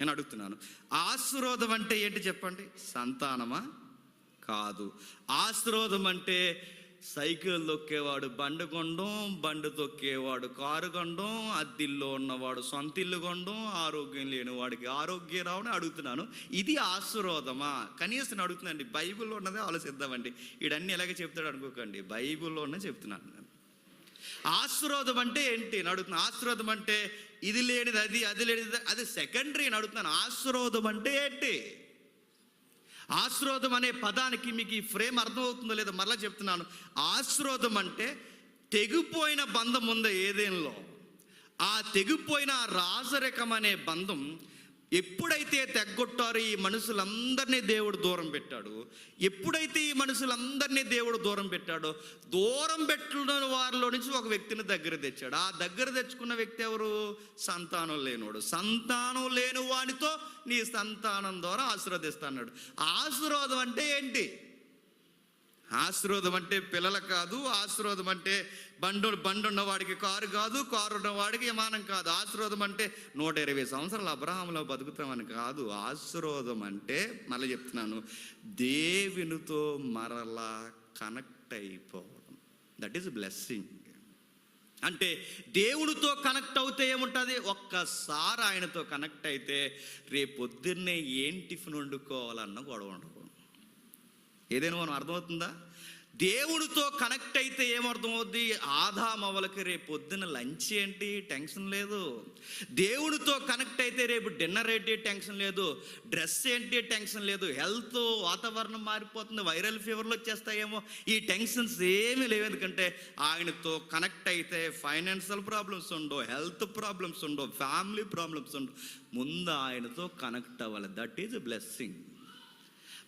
నేను అడుగుతున్నాను. ఆశీర్వాదం అంటే ఏంటి చెప్పండి? సంతానమా? కాదు. ఆశీర్వాదం అంటే సైకిల్ తొక్కేవాడు బండి కొండం బండి తొక్కేవాడు కారు కొండం అద్దిల్లో ఉన్నవాడు సొంత ఇల్లు కొండం ఆరోగ్యం లేని వాడికి ఆరోగ్యం రావని అడుగుతున్నాను. ఇది ఆశీర్వాదమా? కనీసం నేను అడుగుతున్నానండి బైబిల్లో ఉన్నదే ఆలోచిద్దామండి. వీడన్నీ ఎలాగే చెప్తాడు అనుకోకండి. బైబిల్లో ఉన్నదే చెప్తున్నాను నేను. ఆశీర్వాదం అంటే ఏంటి? అని అడుగుతున్నాను ఆశీర్వాదం అంటే ఇది లేనిది అది అది లేనిది అది సెకండరీ అని అడుగుతున్నాను. ఆశీర్వాదం అంటే ఏంటి? ఆశీర్వాదం అనే పదానికి మీకు ఈ ఫ్రేమ్ అర్థమవుతుందో లేదో మరలా చెప్తున్నాను. ఆశీర్వాదం అంటే తెగిపోయిన బంధం ఉందో ఏదేంలో ఆ తెగిపోయిన రాజరికం అనే బంధం ఎప్పుడైతే తెగ్గొట్టారో ఈ మనుషులందరినీ దేవుడు దూరం పెట్టాడు. ఎప్పుడైతే ఈ మనుషులందరినీ దేవుడు దూరం పెట్టాడో దూరం పెట్టిన వారిలో నుంచి ఒక వ్యక్తిని దగ్గర తెచ్చాడు. ఆ దగ్గర తెచ్చుకున్న వ్యక్తి ఎవరు? సంతానం లేనివాడు. సంతానం లేని వానితో నీ సంతానం ద్వారా ఆశీర్వదిస్తాడు ఆశీర్వాదం అంటే ఏంటి? ఆశీర్వాదం అంటే పిల్లల కాదు ఆశీర్వాదం అంటే బండు బండి ఉన్నవాడికి కారు కాదు కారు ఉన్నవాడికి విమానం కాదు. ఆశీర్వాదం అంటే నూట ఇరవై సంవత్సరాలు అబ్రహాంలో బతుకుతామని కాదు. ఆశీర్వాదం అంటే మళ్ళీ చెప్తున్నాను దేవునితో మరలా కనెక్ట్ అయిపోవడం. దట్ ఈస్ బ్లెస్సింగ్ అంటే దేవుడితో కనెక్ట్ అవుతే ఏముంటుంది? ఒక్కసారి ఆయనతో కనెక్ట్ అయితే రేపొద్దున్నే ఏం టిఫిన్ వండుకోవాలన్న గొడవ ఉండదు ఏదైనా మనం అర్థమవుతుందా? దేవుడితో కనెక్ట్ అయితే ఏమర్థమవుద్ది? ఆదామవలకి రేపు పొద్దున్న లంచ్ ఏంటి? టెన్షన్ లేదు. దేవుడితో కనెక్ట్ అయితే రేపు డిన్నర్ ఏంటి? టెన్షన్ లేదు. డ్రెస్ ఏంటి? టెన్షన్ లేదు. హెల్త్ వాతావరణం మారిపోతుంది. వైరల్ ఫీవర్లు వచ్చేస్తాయేమో. ఈ టెన్షన్స్ ఏమీ లేవు. ఎందుకంటే ఆయనతో కనెక్ట్ అయితే ఫైనాన్షియల్ ప్రాబ్లమ్స్ ఉండవు హెల్త్ ప్రాబ్లమ్స్ ఉండవు ఫ్యామిలీ ప్రాబ్లమ్స్ ఉండవు. ముందు ఆయనతో కనెక్ట్ అవ్వాలి. దట్ ఈజ్ బ్లెస్సింగ్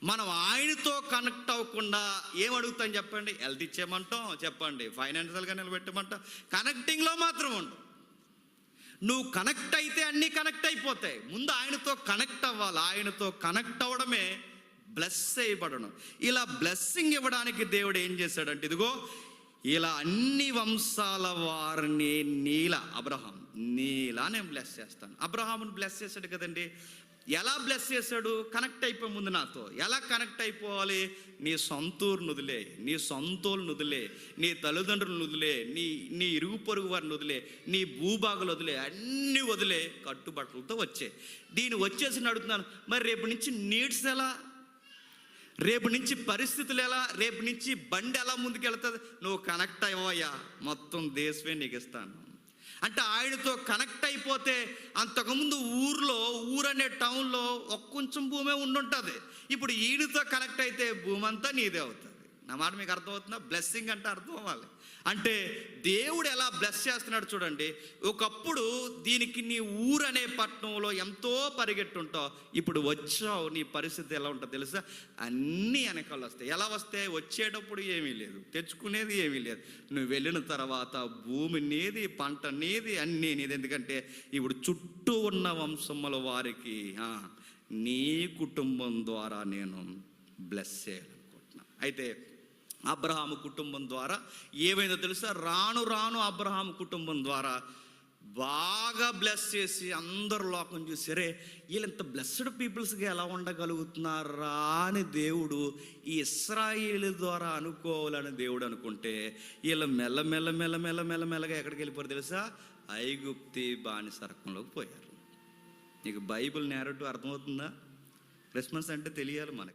మనం ఆయనతో కనెక్ట్ అవ్వకుండా ఏం అడుగుతాం చెప్పండి? హెల్త్ ఇచ్చేయమంటాం చెప్పండి. ఫైనాన్షియల్గా నిలబెట్టమంటాం. కనెక్టింగ్లో మాత్రం ఉండు. నువ్వు కనెక్ట్ అయితే అన్నీ కనెక్ట్ అయిపోతాయి. ముందు ఆయనతో కనెక్ట్ అవ్వాలి. ఆయనతో కనెక్ట్ అవ్వడమే బ్లెస్ చేయబడను. ఇలా బ్లెస్సింగ్ ఇవ్వడానికి దేవుడు ఏం చేశాడంటే ఇదిగో ఇలా అన్ని వంశాల వారిని నీల అబ్రహాం నీలా నేను బ్లెస్ చేస్తాను. అబ్రహామును బ్లెస్ చేశాడు కదండి. ఎలా బ్లెస్ చేశాడు? కనెక్ట్ అయిపోయి ముందు నాతో. ఎలా కనెక్ట్ అయిపోవాలి? నీ సొంతూరు నుదిలే నీ సొంతోలు నుదిలే నీ తల్లిదండ్రులు నుదిలే నీ నీ ఇరుగు పొరుగు వారిని వదిలే నీ భూభాగులు వదిలే అన్నీ వదిలే కట్టుబట్టలతో వచ్చే. దీన్ని వచ్చేసి అడుగుతున్నాను మరి రేపు నుంచి నీడ్స్ ఎలా? రేపు నుంచి పరిస్థితులు ఎలా? రేపు నుంచి బండి ఎలా ముందుకెళ్తుంది? నువ్వు కనెక్ట్ అయ్యవయ్యా. మొత్తం దేశమే నీకు ఇస్తాను. అంటే ఆయనతో కనెక్ట్ అయిపోతే అంతకుముందు ఊర్లో ఊరనే టౌన్లో ఒక్కొంచెం భూమే ఉండుంటుంది. ఇప్పుడు ఈయనతో కనెక్ట్ అయితే భూమంతా నీదే అవుతుంది. నా మాట మీకు అర్థమవుతుందా? బ్లెస్సింగ్ అంటే అర్థం అవ్వాలి. అంటే దేవుడు ఎలా బ్లెస్ చేస్తున్నాడు చూడండి. ఒకప్పుడు దీనికి నీ ఊరు అనే పట్టణంలో ఎంతో పరిగెట్టుంటావు. ఇప్పుడు వచ్చావు నీ పరిస్థితి ఎలా ఉంటుందో తెలుసా? అన్నీ వెనకాల వస్తాయి. ఎలా వస్తాయి? వచ్చేటప్పుడు ఏమీ లేదు. తెచ్చుకునేది ఏమీ లేదు. నువ్వు వెళ్ళిన తర్వాత భూమి నీది పంట నీది అన్నీ నీది. ఎందుకంటే ఇప్పుడు చుట్టూ ఉన్న వంశముల వారికి నీ కుటుంబం ద్వారా నేను బ్లెస్ చేయాలనుకుంటున్నాను అయితే అబ్రహాము కుటుంబం ద్వారా. ఏమైందో తెలుసా? రాను రాను అబ్రహాము కుటుంబం ద్వారా బాగా బ్లెస్ చేసి అందరు లోకం చూసారే వీళ్ళంత బ్లెస్డ్ పీపుల్స్గా ఎలా ఉండగలుగుతున్నారా అని దేవుడు ఈ ఇస్రాయిల్ ద్వారా అనుకోవాలని దేవుడు అనుకుంటే వీళ్ళు మెల్ల మెల్ల మెల్ల మెల్ల మెల్ల మెల్లగా ఎక్కడికి వెళ్ళిపోయారు తెలుసా? ఐగుప్తి బానిసరకంలోకి పోయారు. నీకు బైబిల్ నేరట్టు అర్థమవుతుందా? క్రిస్మస్ అంటే తెలియాలి మనకి.